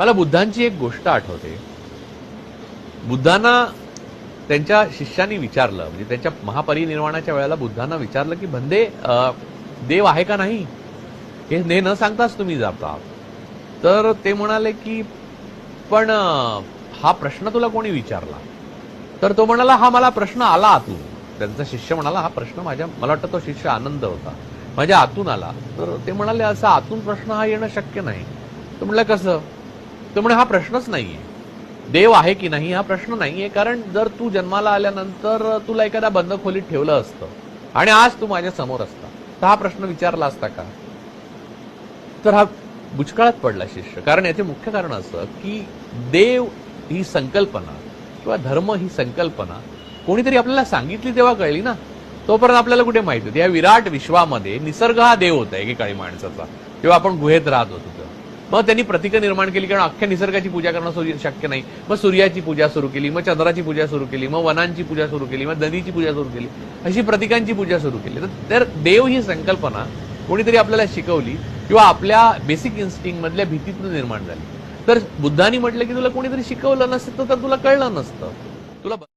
मला बुद्धांची एक गोष्ट आठवते. बुद्धांना त्यांच्या शिष्यांनी विचारलं म्हणजे त्यांच्या महापरिनिर्वाणाच्या वेळेला बुद्धांना विचारलं की भंदे देव आहे का नाही? हे हे न सांगताच तुम्ही जाता. तर ते म्हणाले की पण हा प्रश्न तुला कोणी विचारला? तर तो म्हणाला हा मला प्रश्न आला आतून. त्यांचा शिष्य म्हणाला हा प्रश्न माझ्या मला वाटतं तो शिष्य आनंद होता. माझ्या आतून आला. तर ते म्हणाले असं आतून प्रश्न हा येणं शक्य नाही. तर म्हणलं कसं? तर हा प्रश्नच नाहीये. देव आहे की नाही हा प्रश्न नाहीये. कारण जर तू जन्माला आल्यानंतर तुला एखाद्या बंद खोलीत ठेवलं असतं आणि आज तू माझ्यासमोर असता तर हा प्रश्न विचारला असता का? तर हा बुचकाळात पडला शिष्य. कारण याचे मुख्य कारण असं की देव ही संकल्पना किंवा धर्म ही संकल्पना कोणीतरी आपल्याला सांगितली तेव्हा कळली ना? तोपर्यंत आपल्याला कुठे माहिती होती? या विराट विश्वामध्ये निसर्ग हा देव होता एकेकाळी माणसाचा. किंवा आपण गुहेत राहत होतो. मग त्यांनी प्रतिकं निर्माण केली कारण अख्ख्या निसर्गाची पूजा करणं शक्य नाही. मग सूर्याची पूजा सुरू केली मग चंद्राची पूजा सुरू केली मग वनांची पूजा सुरू केली मग नदीची पूजा सुरू केली अशी प्रतिकांची पूजा सुरू केली. तर- तर देव ही संकल्पना कोणीतरी आपल्याला शिकवली किंवा आपल्या बेसिक इन्स्टिंग मधल्या भीतीतून निर्माण झाली. तर बुद्धांनी म्हटलं की तुला कोणीतरी शिकवलं नसतं तर तुला कळलं नसतं. तुला